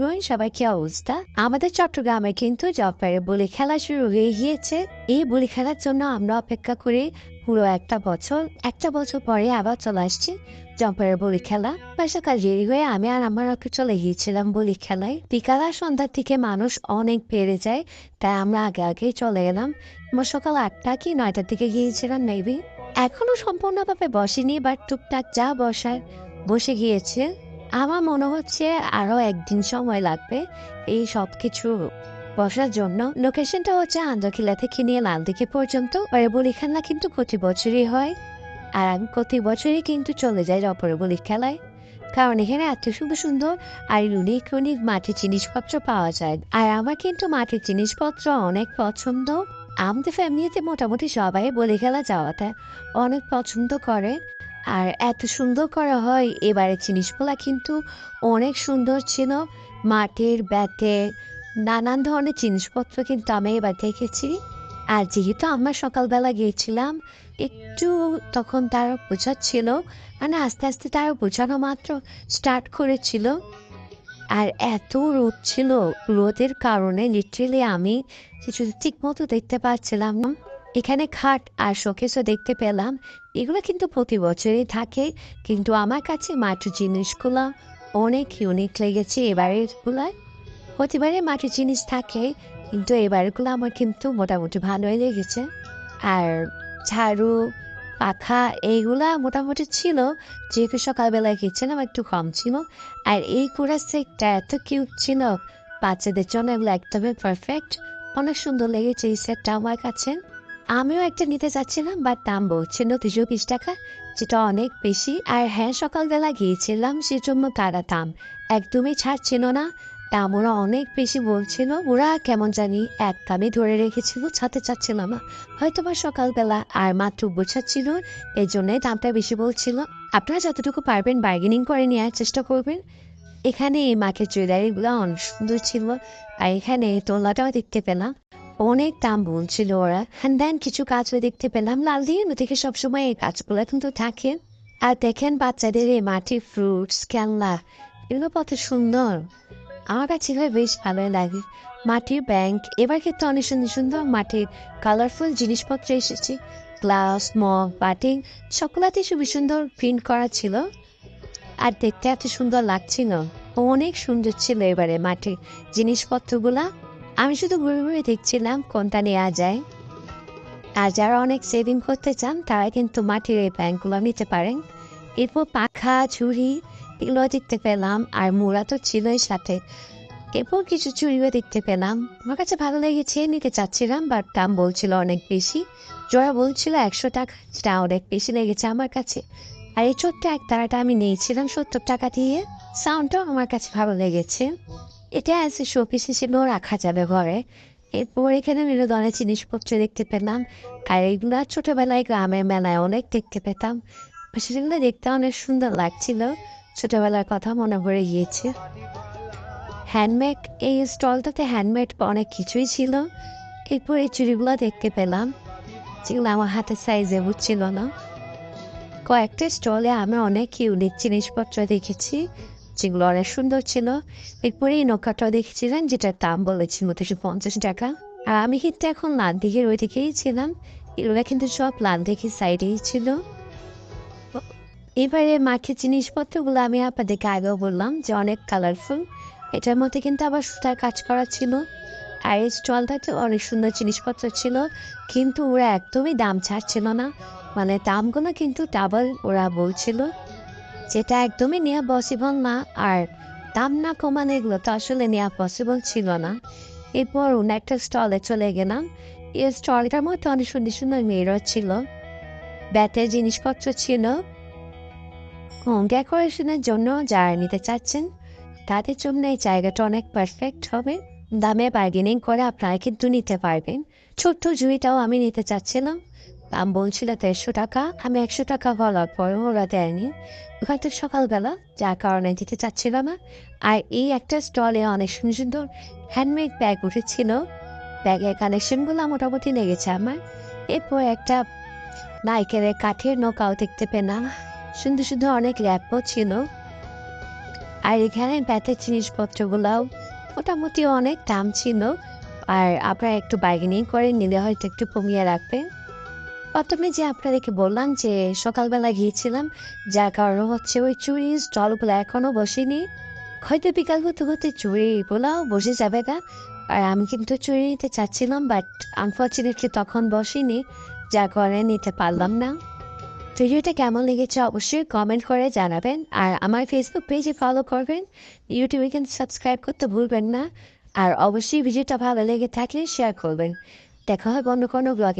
রোহিন সবাই কি অবস্থা। আমাদের চট্টগ্রামে কিন্তু জব্বারে বলি খেলা শুরু হয়ে গিয়েছে। এই বলি খেলার জন্য আমরা অপেক্ষা করি পুরো একটা বছর। একটা বছর পরে আবার চলে আসছি জম্পারের বলি খেলা। সকাল দেরি হয়ে আমি আর আমার ওকে চলে গিয়েছিলাম বলি খেলায়। বিকাল আর সন্ধ্যার থেকে মানুষ অনেক বেড়ে যায়, তাই আমরা আগে আগেই চলে এলাম। আমরা সকাল আটটা কি নয়টার দিকে গিয়েছিলাম মেবি এখনও সম্পূর্ণভাবে বসেনি বাট টুকটাক যা বসার, বসে গিয়েছে। আমার মনে হচ্ছে আরও একদিন সময় লাগবে এই সব কিছু বসার জন্য। লোকেশনটা হচ্ছে আন্দরকিলা থেকে নিয়ে লালদিকে পর্যন্ত। আর বলি খেলা কিন্তু প্রতি বছরই হয়। আর আমি প্রতি বছরই কিন্তু চলে যাই অপরে বলি খেলায় কারণ এখানে এত সুন্দর সুন্দর আর ইউনিক ইউনিক মাটির জিনিসপত্র পাওয়া যায়। আর আমার কিন্তু মাটির জিনিসপত্র অনেক পছন্দ। আমাদের ফ্যামিলিতে মোটামুটি সবাই বলি খেলা যাওয়াটা অনেক পছন্দ করে। আর এত সুন্দর করা হয় এবারে জিনিসগুলা কিন্তু অনেক সুন্দর ছিল। মাটির ব্যাটে নানান ধরনের জিনিসপত্র কিন্তু আমি এবার দেখেছি। আর যেহেতু আমরা সকালবেলা গিয়েছিলাম, একটু তখন তারা বোঝাচ্ছিল মানে আস্তে আস্তে তারা বোঝানো মাত্র স্টার্ট করেছিল। আর এত রোদ ছিল, রোদের কারণে লিটারেলি আমি কিছু ঠিক মতো দেখতে পাচ্ছিলাম না। এখানে খাট আর শোকেসও দেখতে পেলাম। এগুলো কিন্তু প্রতি বছরই থাকে, কিন্তু আমার কাছে মাটির জিনিসগুলো অনেক ইউনিক লেগেছে এবারের গুলায়। প্রতিবারে মাটির জিনিস থাকে, কিন্তু এবারগুলো আমার কিন্তু মোটামুটি ভালোই লেগেছে। আর ঝাড়ু, পাখা এইগুলা মোটামুটি ছিল, যেহেতু সকালবেলায় গেছিলাম, একটু কম ছিল। আর এই কুড়া সেটটা এত কিউট ছিল, বাচ্চাদের জন্য এগুলো একদমই পারফেক্ট অনেক সুন্দর লেগেছে এই সেটটা আমার কাছে। আমিও একটা নিতে চাচ্ছিলাম বাট দাম বলছিল দুশো বিশ টাকা, যেটা অনেক বেশি। আর হ্যাঁ সকালবেলা গিয়েছিলাম, সেজন্য তারা দাম একদমই ছাড়ছিল না। দাম ওরা অনেক বেশি বলছিল। ওরা কেমন জানি এক দামে ধরে রেখেছিল ছাতে চাচ্ছিল না। হয়তো বা সকালবেলা আর মাত্র বোঝাচ্ছিল এই জন্যে দামটা বেশি বলছিল। আপনারা যতটুকু পারবেন বার্গেনিং করে নেওয়ার চেষ্টা করবেন। এখানে এই মাকে জুয়েলারিগুলো অনেক সুন্দর ছিল। আর এখানে তোলাটাও দেখতে পেলাম। অনেক দাম বলছিল ওরা। হ্যান দেন কিছু কাজও দেখতে পেলাম। লাল দিয়ে থেকে সবসময় এই কাজগুলো কিন্তু থাকে। আর দেখেন বাচ্চাদের এই মাটির ফ্রুটস খেলনা এগুলো কত সুন্দর। আমার কাছে হয় বেশ ভালোই লাগে। মাটির ব্যাংক এবার ক্ষেত্রে অনেক সুন্দর সুন্দর মাটির কালারফুল জিনিসপত্র এসেছে। গ্লাস মগ বাটি সকলাতে খুবই সুন্দর প্রিন্ট করা ছিল। আর দেখতে এত সুন্দর লাগছিল। অনেক সুন্দর ছিল এবারে মাটির জিনিসপত্রগুলা। আমি শুধু ঘুরে ঘুরে দেখছিলাম কোনটা নেওয়া যায়। আর যারা অনেক সেভিং করতে চান, তারা কিন্তু মাটির এই ব্যাংকগুলো নিতে পারেন। এরপর পাখা ছুরি এগুলো দেখতে পেলাম, আর মোড়া তো ছিলই সাথে। এরপর কিছু চুরিও দেখতে পেলাম। আমার কাছে ভালো লেগেছে, নিতে চাচ্ছিলাম বাট দাম বলছিল অনেক বেশি। জোড়া বলছিল একশো টাকা যেটা অনেক বেশি লেগেছে আমার কাছে। আর এই ছোট্ট এক তারাটা আমি নিয়েছিলাম সত্তর টাকা দিয়ে। সাউন্ডটাও আমার কাছে ভালো লেগেছে। এটা এ শোপিস হিসেবেও রাখা যাবে ঘরে। এরপর এখানে বিনোদনের জিনিসপত্র দেখতে পেলাম। আর এগুলো ছোটবেলায় গ্রামের মেলায় অনেক দেখতে পেতাম। সেগুলো দেখতে অনেক সুন্দর লাগছিল। ছোটবেলার কথা মনে পড়ে গিয়েছে। হ্যান্ডমেড এই স্টলটাতে হ্যান্ডমেড অনেক কিছুই ছিল। এরপর এই চুড়িগুলো দেখতে পেলাম, যেগুলো আমার হাতের সাইজে বুঝছিল না। কয়েকটা স্টলে আমি অনেক ইউনিক জিনিসপত্র দেখেছি। যেগুলো অনেক সুন্দর ছিল। এরপরে এই নৌকাটাও দেখেছিলাম যেটার দাম বলেছিল দুশো পঞ্চাশ টাকা। আর আমি কিন্তু এখন লাল দিকের ওই দিকেই ছিলাম। এগুলো কিন্তু সব লাল দিকের সাইডেই ছিল। এবারে মাঠের জিনিসপত্রগুলো আমি আপনাদেরকে আগেও বললাম যে অনেক কালারফুল এটার মধ্যে কিন্তু আবার সুতার কাজ করা ছিল। আর এই স্টলটাতে অনেক সুন্দর জিনিসপত্র ছিল। কিন্তু ওরা একদমই দাম ছাড়ছিল না। মানে দামগুলো কিন্তু ডাবল ওরা বলছিল। যেটা একদমই নেওয়া পসিবল না, আর দাম না কমানো এগুলো তো আসলে নেওয়া পসিবল ছিল না। এরপর অন্য একটা স্টলে চলে গেলাম। এই স্টলটার মধ্যে অনেক সুন্দর সুন্দর মেয়েরা ছিল। ব্যাটের জিনিসপত্র ছিল। হোম ডেকোরেশনের জন্য যারা নিতে চাচ্ছেন, তাদের জন্য এই জায়গাটা অনেক পারফেক্ট হবে। দামে বার্গেনিং করে আপনারা কিন্তু নিতে পারবেন। ছোট্ট জুইটাও আমি নিতে চাচ্ছিলাম। দাম বলছিল, দেড়শো টাকা? আমি একশো টাকা বলার পরেও ওরা দেয়নি। হয়তো সকালবেলা, যার কারণে দিতে চাচ্ছিল না। আর এই একটা স্টলে অনেক সুন্দর সুন্দর হ্যান্ডমেড ব্যাগ উঠেছিল। ব্যাগের কানেকশনগুলো মোটামুটি লেগেছে আমার। এরপর একটা নাইকেলের কাঠের নৌকাও দেখতে পেলাম। সুন্দর সুন্দর অনেক ল্যাপও ছিল। আর এখানে ব্যাথের জিনিসপত্রগুলোও মোটামুটি অনেক দাম ছিল। আর আপনারা একটু বার্গেনিং করে নিলে হয়তো একটু কমিয়ে রাখবেন। প্রথমে যে আপনাদেরকে বললাম যে সকালবেলা গিয়েছিলাম, যার কারণে হচ্ছে ওই চুরি স্টলগুলো এখনও বসেনি। হয়তো বিকাল হতে হতে চুরিগুলোও বসে যাবে না আর আমি কিন্তু চুরি নিতে চাচ্ছিলাম বাট আনফর্চুনেটলি তখন বসিনি, যার কারণে নিতে পারলাম না। ভিডিওটা কেমন লেগেছে অবশ্যই কমেন্ট করে জানাবেন। আর আমার ফেসবুক পেজে ফলো করবেন। ইউটিউবে কিন্তু সাবস্ক্রাইব করতে ভুলবেন না। আর অবশ্যই ভিডিওটা ভালো লেগে থাকলে শেয়ার করবেন। দেখা হয় অন্য কোনো ব্লগে